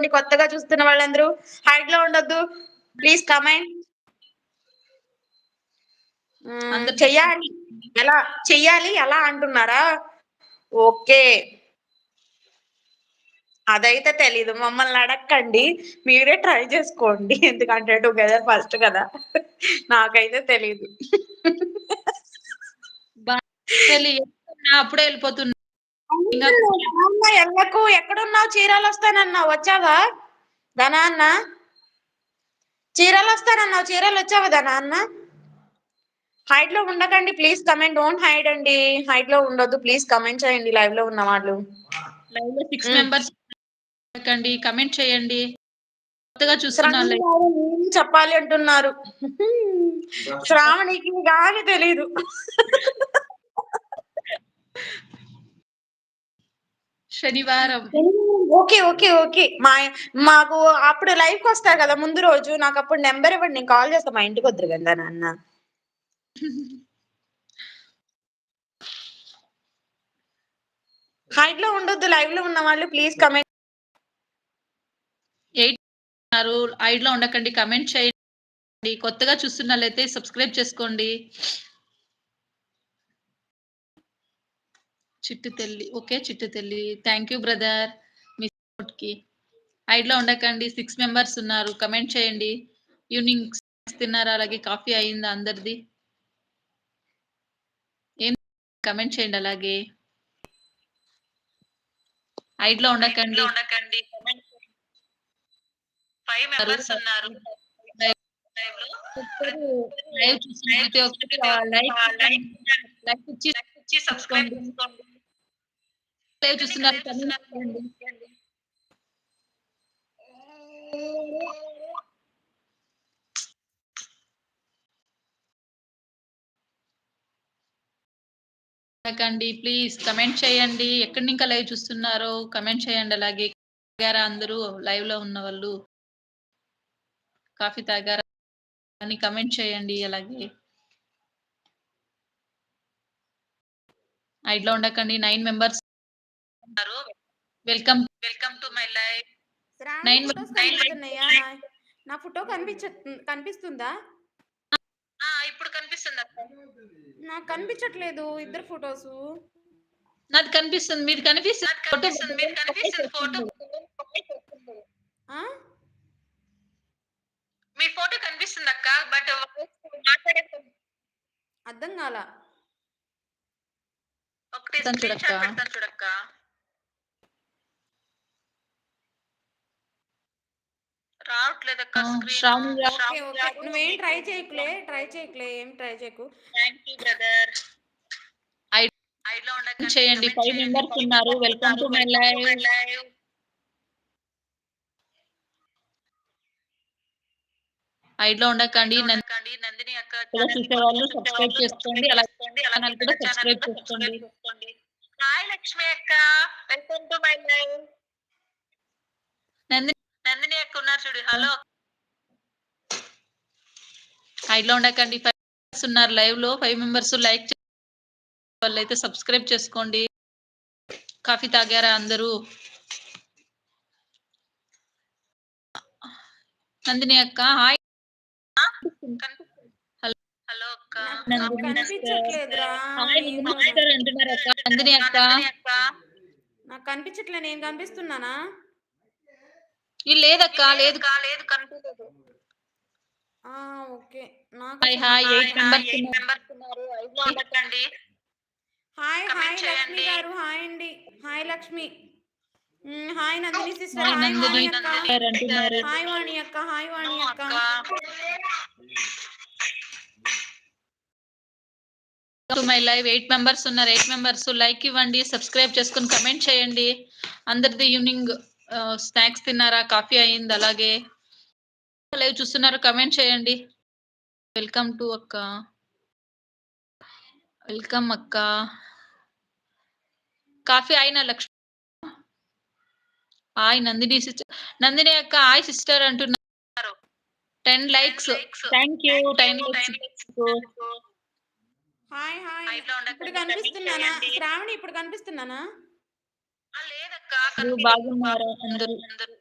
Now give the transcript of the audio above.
చేసుకోండి కొత్తగా చూస్తున్న వాళ్ళందరూ. హైట్లో ఉండొద్దు. ప్లీజ్ కమెంట్ అందరూ చెయ్యాలి. ఎలా చెయ్యాలి ఎలా అంటున్నారా? ఓకే. అదైతే తెలీదు. మమ్మల్ని అడగండి మీరే ట్రై చేసుకోండి. ఎందుకంటే టుగెదర్ ఫస్ట్ కదా. నాకైతే తెలీదు. అప్పుడే వెళ్ళిపోతున్నా. ఎల్లకు ఎక్కడున్నావు? చీరలు వస్తానన్నావు వచ్చావా? ధనా అన్న? చీరలు వస్తానన్నావు చీరలు వచ్చావా ధనా అన్న? హైట్లో ఉండకండి ప్లీజ్ కమెంట్. డోంట్ హైడ్ అండి. హైట్లో ఉండొద్దు ప్లీజ్ కమెంట్ చేయండి. లైవ్లో ఉన్న వాళ్ళు. లైవ్లో సిక్స్ మ్. మెంబర్స్ కండి కమెంట్ చేయండి. కొత్తగా చెప్పాలి అంటున్నారు? శ్రావణికి కానీ తెలీదు. శనివారం. Okay okay okay. మా మాకు అప్పుడు లైవ్కి వస్తారు కదా ముందు రోజు. నాకు అప్పుడు నెంబర్ ఇవ్వండి. నేను కాల్ చేస్తా. మా ఇంటికి వద్దరు కదా నాన్న. హైట్లో ఉండొద్దు. లైవ్లో ఉన్న వాళ్ళు ప్లీజ్ కమెంట్ ఎయిట్లో ఉండకండి. కమెంట్ చేయండి. కొత్తగా చూస్తున్నట్లయితే సబ్స్క్రైబ్ చేసుకోండి. చిట్టు తెల్లి ఓకే చిట్టు తెల్లి థ్యాంక్ యూ బ్రదర్ మీ support కి. ఐడ్లో ఉండకండి. సిక్స్ మెంబర్స్ ఉన్నారు. కమెంట్ చేయండి. ఈవినింగ్ తిన్నారా? అలాగే కాఫీ అయిందా అందరిది? ఏం కమెంట్ చేయండి అలాగే. ఐడ్లో ఉండకండి. ఉండకండి. ఫైవ్ మెంబర్స్ ఉన్నారు. లైక్ ఇచ్చి సబ్స్క్రైబ్ చేసుకోండి. లైవ్ చూస్తున్నారు కండి ప్లీజ్ కమెంట్ చేయండి. ఎక్కడి ఇంకా లైవ్ చూస్తున్నారో కమెంట్ చేయండి. అలాగే తాగారా అందరూ? లైవ్లో ఉన్న వాళ్ళు కాఫీ తాగారా అని కమెంట్ చేయండి. అలాగే ఐడ్లో ఉండకండి. Nine members welcome welcome to my life నా ఫోటో కనిపించ కనిపిస్తుందా? ఇప్పుడు కనిపిస్తుంది నాకు కనిపించట్లేదు ఇద్దరు ఫొటోస్. నాది కనిపిస్తుంది మీరు కనిపిస్తుంది. కనిపిస్తుంది మీరు కనిపిస్తుంది ఫోటో మీ ఫోటో కనిపిస్తుంది అక్క బట్ మాట్లాడే అర్థం కాల. ఒకటి చూడక్క. షాట్ పెడతాను చూడక్క రావట్లేదు అక్క ఆ, స్క్రీన్. ఓకే ఓకే నువ్వేం ట్రై చేయకులే ట్రై చేయకులే ఏం ట్రై చేయకు థ్యాంక్ యూ బ్రదర్ ఐ- ఐలో ఉండకండి చేయండి. members Five ఉన్నారు. to live. my live. ఐడ్లో ఉండకండి ఐలో నన్ను ఉండకండి. నందిని అక్క చూసేవాళ్ళు చూసేవాళ్ళు subscribe చేసుకోండి. అలాగే ఛానల్ కూడా subscribe చేసుకోండి. హాయ్ లక్ష్మి అక్క welcome to my live Nandini Nandini అక్క ఉన్నారు చూడు. హలో. ఐడ్లో ఉండకండి. ఫైవ్ మెంబర్స్ ఉన్నారు లైవ్లో ఫైవ్ మెంబర్స్ లైక్ వాళ్ళైతే సబ్స్క్రైబ్ చేసుకోండి. కాఫీ తాగారా అందరూ? నందిని అక్క హాయ్. హలో అక్క. నాకు నందిని అక్క. నందిని అక్క. నాకు కనిపించట్లే నేను కనిపిస్తున్నానా? లేదక్క లేదు. అక్క లేదు కనిపించలేదు ఆ ఓకే. నాకు hi hi eight members eight members ఉన్నారు. ఉండకండి హాయ్ హాయ్ లక్ష్మి చేయండి. గారు. హాయ్ అండి. Hi Lakshmi. Hi Nandini sister. Hi Vani అక్క. హాయ్ వాణి అక్క. హాయ్ వాణి అక్క. To my live eight members ఉన్నారు. ఎయిట్ మెంబర్స్ లైక్ ఇవ్వండి. సబ్స్క్రైబ్ చేసుకుని కమెంట్ చేయండి. అందరిది ఈవినింగ్ స్నాక్స్ తిన్నారా? కాఫీ అయింది అలాగే. లైవ్ చూస్తున్నారు? కమెంట్ చేయండి. వెల్కమ్ టు అక్క. వెల్కమ్ అక్క. కాఫీ అయినా లక్ష్మి హాయ్ నందిని సిస్టర్. నందిని అక్క హాయ్ సిస్టర్ అంటున్నారు. Ten likes. Thank you ten likes hi hi. ఇప్పుడు కనిపిస్తున్నానా. శ్రావణి ఇప్పుడు కనిపిస్తున్నానా? ఆ, లేదక్క అందరూ బాగున్నారా అందరూ అందరూ